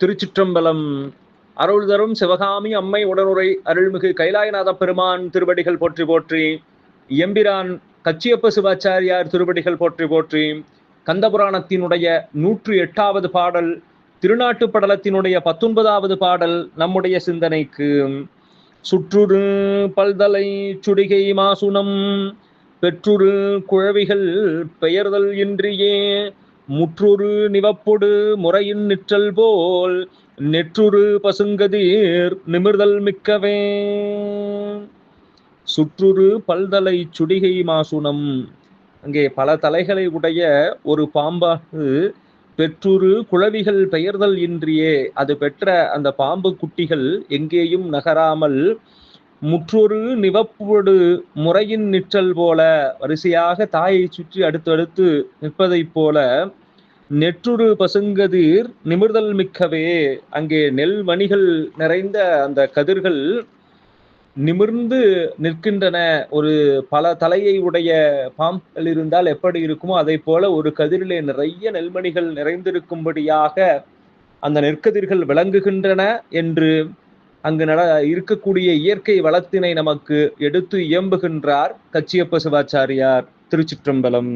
திருச்சிற்றம்பலம். அருள் தரும் சிவகாமி அம்மை உடனுரை அருள்மிகு கைலாயநாத பெருமான் திருவடிகள் போற்றி போற்றி. எம்பிரான் கச்சியப்ப சிவாச்சாரியார் திருவடிகள் போற்றி போற்றி. கந்தபுராணத்தினுடைய நூற்று எட்டாவது பாடல் திருநாட்டு படலத்தினுடைய பத்தொன்பதாவது பாடல் நம்முடைய சிந்தனைக்கு. சுற்றுரு பல்தலை சுடிகை மாசுனம் பெற்றுரு குழவிகள் பெயர்தல் இன்றியே முற்றுரு நிவப்பொடு முறையின் நிற்றல் போல் நெற்றுரு பசுங்கதீர் நிமிர்தல் மிக்கவே. சுற்றுரு பல்தலை சுடிகை மாசுனம். அங்கே பல தலைகளை உடைய ஒரு பாம்பாகு பெற்றுரு குழவிகள் பெயர்தல் இன்றியே. அது பெற்ற அந்த பாம்பு குட்டிகள் எங்கேயும் நகராமல் முற்றொரு நிவப்போடு முறையின் நிற்றல் போல வரிசையாக தாயை சுற்றி அடுத்தடுத்து நிற்பதைப் போல நெற்றுரு பசுங்கதிர் நிமிர்தல் மிக்கவே. அங்கே நெல் மணிகள் நிறைந்த அந்த கதிர்கள் நிமிர்ந்து நிற்கின்றன. ஒரு பல தலையை உடைய பாம்புகள் இருந்தால் எப்படி இருக்குமோ அதை போல ஒரு கதிரிலே நிறைய நெல்மணிகள் நிறைந்திருக்கும்படியாக அந்த நெற்கதிர்கள் விளங்குகின்றன என்று அங்கு நட இருக்கக்கூடிய இயற்கை வளத்தினை நமக்கு எடுத்து இயம்புகின்றார் கச்சியப்ப சிவாச்சாரியார் திருச்சிற்றம்பலம்.